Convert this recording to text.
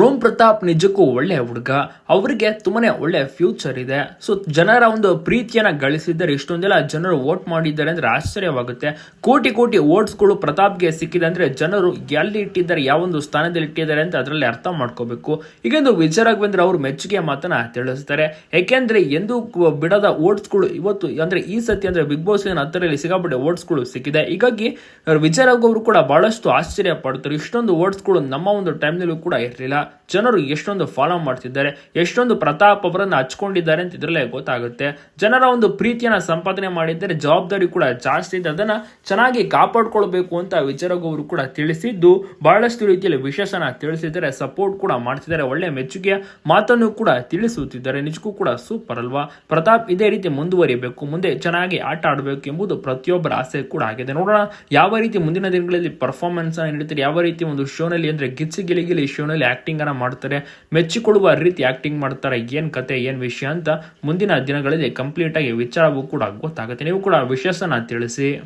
Rome Pratap ನಿಜಕ್ಕೂ ಒಳ್ಳೆ ಹುಡುಗ. ಅವರಿಗೆ ತುಂಬಾನೇ ಒಳ್ಳೆ ಫ್ಯೂಚರ್ ಇದೆ. ಸೊ ಜನರ ಒಂದು ಪ್ರೀತಿಯನ್ನ ಗಳಿಸಿದ್ದಾರೆ ಇಷ್ಟೊಂದೆಲ್ಲ ಜನರು ವೋಟ್ ಮಾಡಿದ್ದಾರೆ ಅಂದ್ರೆ ಆಶ್ಚರ್ಯವಾಗುತ್ತೆ. ಕೋಟಿ ಕೋಟಿ ವೋಟ್ಸ್ಗಳು ಪ್ರತಾಪ್ಗೆ ಸಿಕ್ಕಿದೆ ಅಂದ್ರೆ ಜನರು ಎಲ್ಲಿ ಇಟ್ಟಿದ್ದಾರೆ ಯಾವೊಂದು ಸ್ಥಾನದಲ್ಲಿ ಇಟ್ಟಿದ್ದಾರೆ ಅಂತ ಅದರಲ್ಲಿ ಅರ್ಥ ಮಾಡ್ಕೋಬೇಕು. ಈಗೊಂದು ವಿಜಯ ರಾಘವೇಂದ್ರ ಅವರು ಮೆಚ್ಚುಗೆ ಮಾತನ್ನ ತಿಳಿಸ್ತಾರೆ. ಯಾಕೆಂದ್ರೆ ಎಂದು ಬಿಡದ ವೋಟ್ಸ್ಗಳು ಇವತ್ತು ಅಂದ್ರೆ ಈ ಸತಿ ಅಂದ್ರೆ ಬಿಗ್ ಬಾಸ್ ಹತ್ತರಲ್ಲಿ ಸಿಗಾಪಟ್ಟೆ ವೋಟ್ಸ್ಗಳು ಸಿಕ್ಕಿದೆ. ಹೀಗಾಗಿ ವಿಜಯ ರಾಘವ್ ಅವರು ಕೂಡ ಬಹಳಷ್ಟು ಆಶ್ಚರ್ಯ ಪಡ್ತಾರೆ. ಇಷ್ಟೊಂದು ವೋಟ್ಸ್ಗಳು ನಮ್ಮ ಒಂದು ಟೈಮ್ನಲ್ಲೂ ಕೂಡ ಇರಲಿಲ್ಲ. ಜನರು ಎಷ್ಟೊಂದು ಫಾಲೋ ಮಾಡ್ತಿದ್ದಾರೆ, ಎಷ್ಟೊಂದು ಪ್ರತಾಪ್ ಅವರನ್ನು ಹಚ್ಕೊಂಡಿದ್ದಾರೆ ಅಂತ ಇದರಲ್ಲೇ ಗೊತ್ತಾಗುತ್ತೆ. ಜನರ ಒಂದು ಪ್ರೀತಿಯನ್ನ ಸಂಪಾದನೆ ಮಾಡಿದ್ದಾರೆ, ಜವಾಬ್ದಾರಿ ಕೂಡ ಜಾಸ್ತಿ ಇದೆ. ಅದನ್ನ ಚೆನ್ನಾಗಿ ಕಾಪಾಡ್ಕೊಳ್ಬೇಕು ಅಂತ ಅವರು ಕೂಡ ತಿಳಿಸಿದ್ದು, ಬಹಳಷ್ಟು ರೀತಿಯಲ್ಲಿ ವಿಶೇಷನ ತಿಳಿಸಿದ್ದಾರೆ ಸಪೋರ್ಟ್ ಕೂಡ ಮಾಡ್ತಿದ್ದಾರೆ, ಒಳ್ಳೆ ಮೆಚ್ಚುಗೆಯ ಮಾತನ್ನು ಕೂಡ ತಿಳಿಸುತ್ತಿದ್ದಾರೆ. ನಿಜಕ್ಕೂ ಕೂಡ ಸೂಪರ್ ಅಲ್ವಾ? ಪ್ರತಾಪ್ ಇದೇ ರೀತಿ ಮುಂದುವರಿಬೇಕು, ಮುಂದೆ ಚೆನ್ನಾಗಿ ಆಟ ಆಡಬೇಕು ಎಂಬುದು ಪ್ರತಿಯೊಬ್ಬರ ಆಸೆ ಕೂಡ ಆಗಿದೆ. ನೋಡೋಣ, ಯಾವ ರೀತಿ ಮುಂದಿನ ದಿನಗಳಲ್ಲಿ ಪರ್ಫಾರ್ಮೆನ್ಸ್ ನೀಡುತ್ತಾರೆ, ಯಾವ ರೀತಿ ಒಂದು ಶೋನಲ್ಲಿ ಅಂದ್ರೆ ಗಿಚ್ಚಿ ಗಿಲಿಗಿಲಿ ಶೋನಲ್ಲಿ ಆಕ್ಟಿಂಗ್ ಅನ್ನ ಮಾಡ್ತಾರೆ ಮೆಚ್ಚಿಕೊಳ್ಳುವ ರೀತಿ ಆ್ಯಕ್ಟಿಂಗ್ ಮಾಡ್ತಾರೆ ಏನು ಕತೆ, ಏನು ವಿಷಯ ಅಂತ ಮುಂದಿನ ದಿನಗಳಲ್ಲಿ ಕಂಪ್ಲೀಟಾಗಿ ವಿಚಾರವೂ ಕೂಡ ಗೊತ್ತಾಗುತ್ತೆ. ನೀವು ಕೂಡ ವಿಷಯಸನ್ನ ತಿಳಿಸಿ.